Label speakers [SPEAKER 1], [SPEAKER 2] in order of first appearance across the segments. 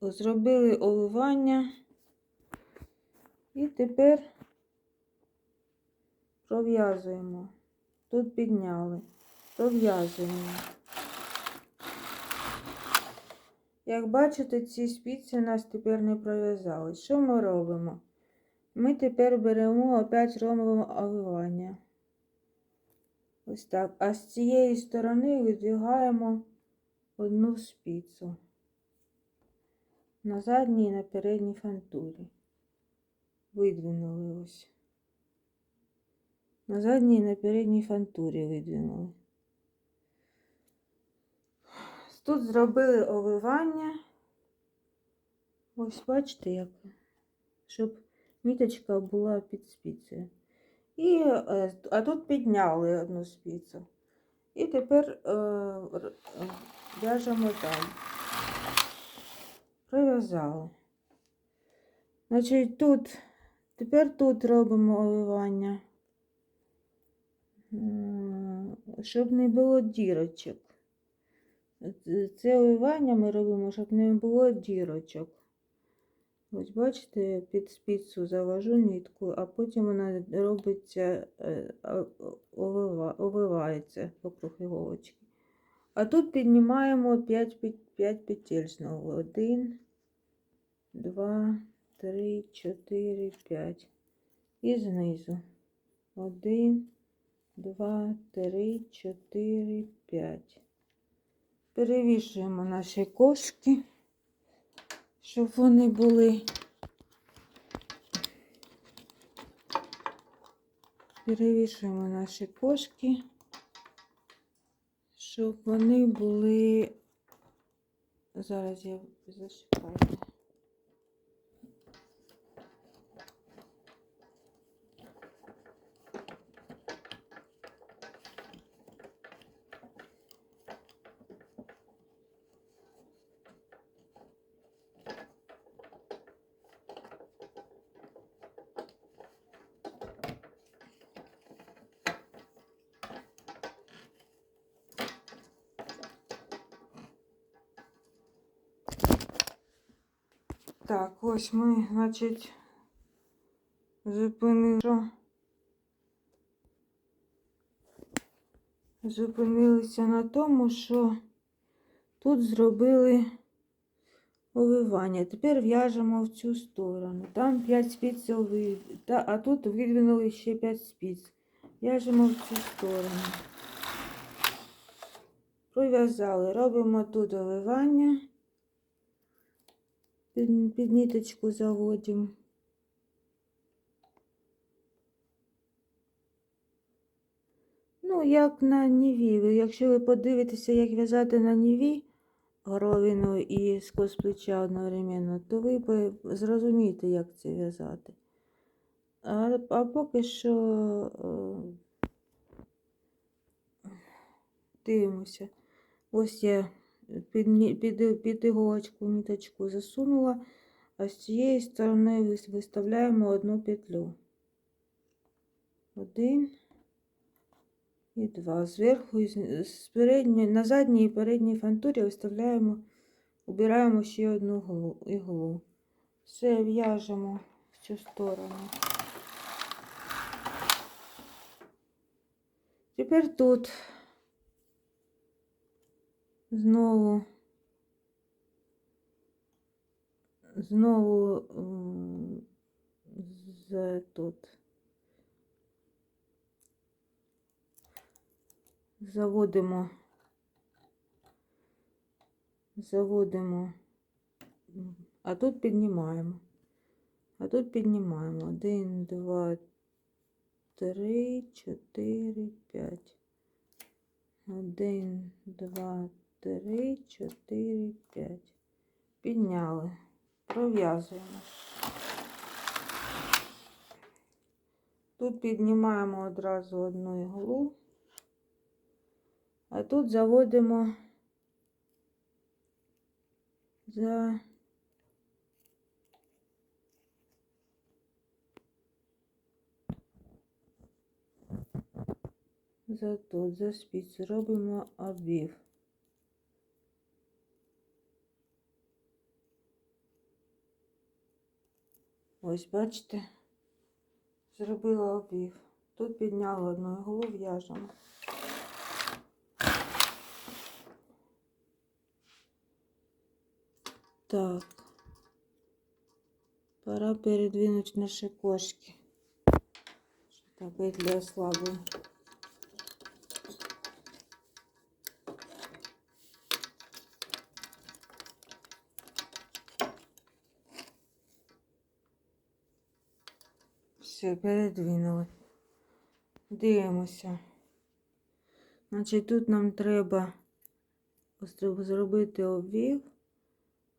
[SPEAKER 1] зробили оливання. І тепер пров'язуємо. Тут підняли, пров'язуємо. Як бачите, ці спиці у нас тепер не пров'язались. Що ми робимо? Ми тепер беремо опять робимо оливання. Ось так. А з цієї сторони видвигаємо одну спицю на задній і на передній фантурі. Видвинули ось. На задній і на передній фантурі видвинули. Тут зробили оливання. Ось бачите, як, щоб міточка була під спицею. І, е, а тут підняли одну спицю. І тепер е, е, в'яжемо далі. Пров'язали. Значить, тут, тепер тут робимо оливання, щоб не було дірочок. Це- оливання ми робимо, щоб не було дірочок. Ось бачите, під спицю завожу нитку, а потім вона робиться, е, овивається вокруг іголочки. А тут піднімаємо 5, 5 петель знову. 1, 2, 3, 4, 5. І знизу. 1, 2, 3, 4, 5. Перевішуємо наші кошки, щоб вони були. Перевішуємо наші кошки, щоб вони були. Зараз я зачекаю. Так, ось ми, значить, зупинили. Зупинилися на тому, що тут зробили оливання. Тепер в'яжемо в цю сторону. Там 5 спиць, ови- та, а тут видвинули ще 5 спиць. В'яжемо в цю сторону. Пров'язали. Робимо тут оливання. Під, під ниточку заводимо. Ну, як на ніві. Якщо ви подивитеся, як в'язати на ніві горовину і скос плеча одновременно, то ви зрозумієте, як це в'язати. А, а поки що е, дивимося. Ось я під, під, під іголочку ниточку засунула, а з цієї сторони виставляємо одну петлю. Один і два. Зверху з передньої, на задній і передній фантурі виставляємо, убираємо ще одну іглу. Все в'яжемо в цю сторону. Тепер тут знову знову м, з тут заводимо заводимо, а тут піднімаємо. А тут піднімаємо. Один, два, три, чотири, п'ять. Один, два, три, чотири, п'ять. Підняли. Пров'язуємо. Тут піднімаємо одразу одну іглу, а тут заводимо за за тут, за спицю робимо обвів. Ось, бачите, зробила обвів. Тут підняла одну іглу, в'яжемо. Так. Пора передвинуть наши кошки. Что-то для ослабла. Все, передвинули. Дивимося. Значить, тут нам треба зробити обвів.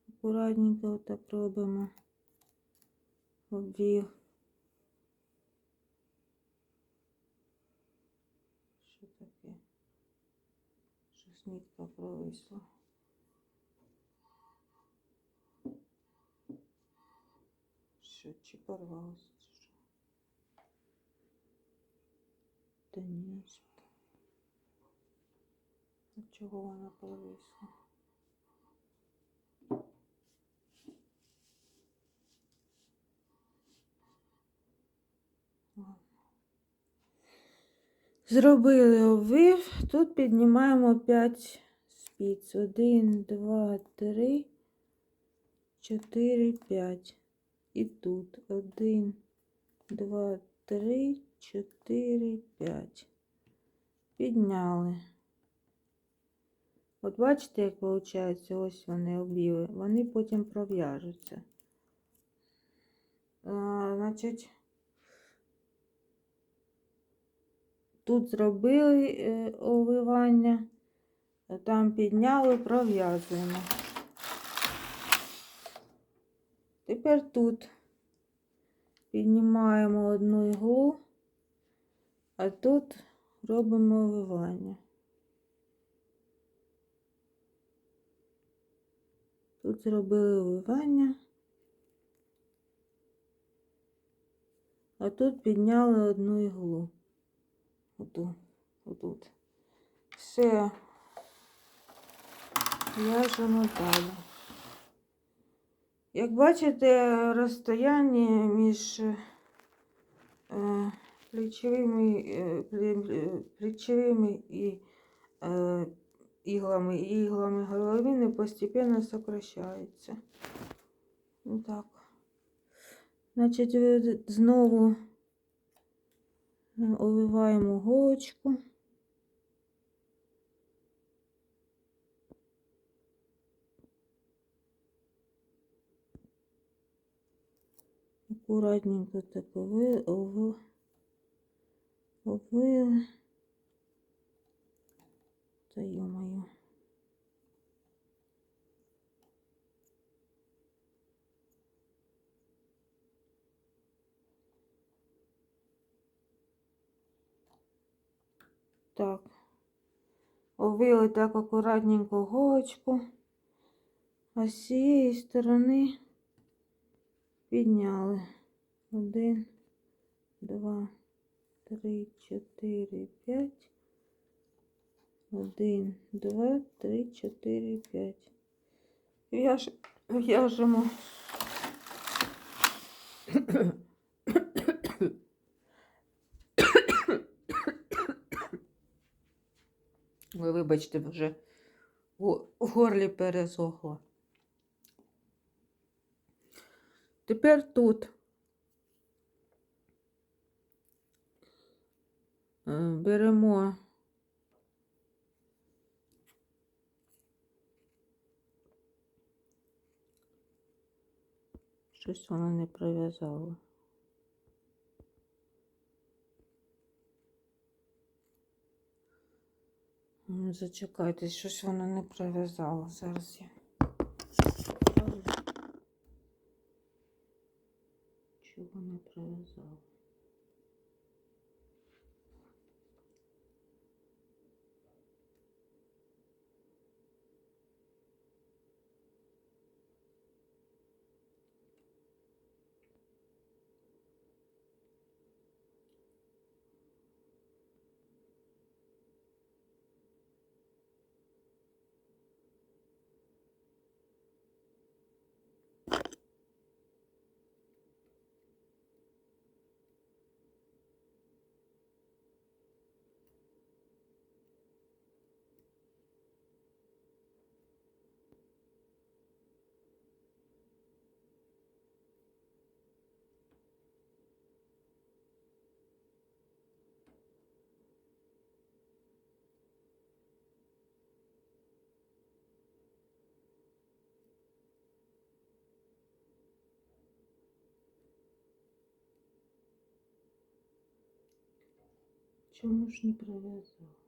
[SPEAKER 1] Акуратненько отак робимо. Обвів. Що таке? Щось нитка провисла. Що, чи порвалося, чи що? Та ні. А чого вона провисла? Ладно. Зробили обвив, тут піднімаємо 5 спіц. 1, 2, 3, 4, 5. І тут 1, 2, 3, 4, 5. Підняли. От бачите, як виходить, ось вони обвіли. Вони потім пров'яжуться. Значить, тут зробили е, овивання, там підняли, пров'язуємо. Тепер тут піднімаємо одну іглу, а тут робимо овивання. Тут зробили овивання, а тут підняли одну іглу. Оту, отут. Все. В'яжемо далі. Як бачите, розстояння між е, плечовими, е, е, плечовими і е, іглами і іглами горловини постепенно сокращається. Ну так. Значить, знову овиваємо голочку. Аккуратненько так ови, ови, овили. Та ё-моё. Так. Овили так акуратненько голочку. А з цієї сторони підняли. Один, два, три, чотири, п'ять. Один, два, три, чотири, п'ять. В'яж, в'яжемо. Ви вибачте, вже в горлі пересохло. Тепер тут беремо щось воно не прив'язало. М, Зачекайте, щось воно не прив'язало. Зараз я. Чого не прив'язало? Чому ж не прив'язав?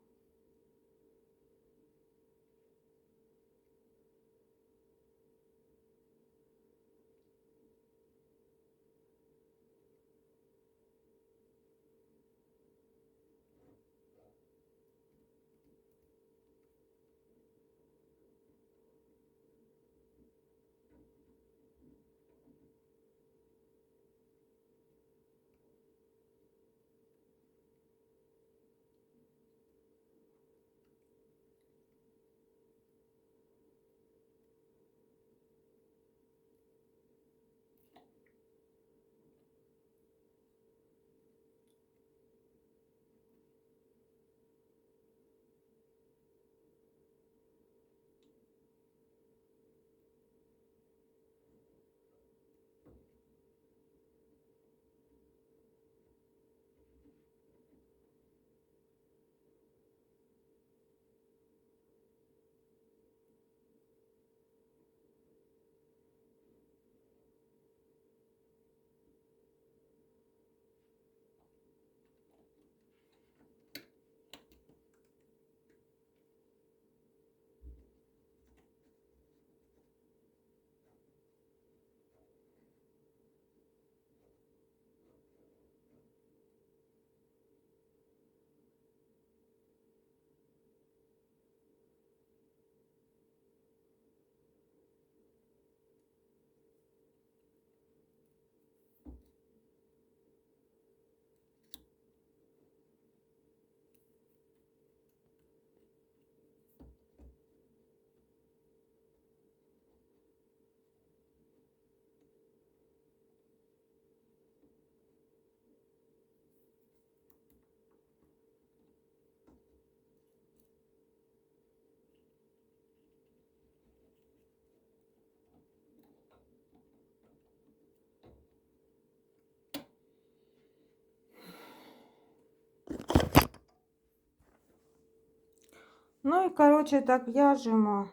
[SPEAKER 1] Ну і коротше так в'яжемо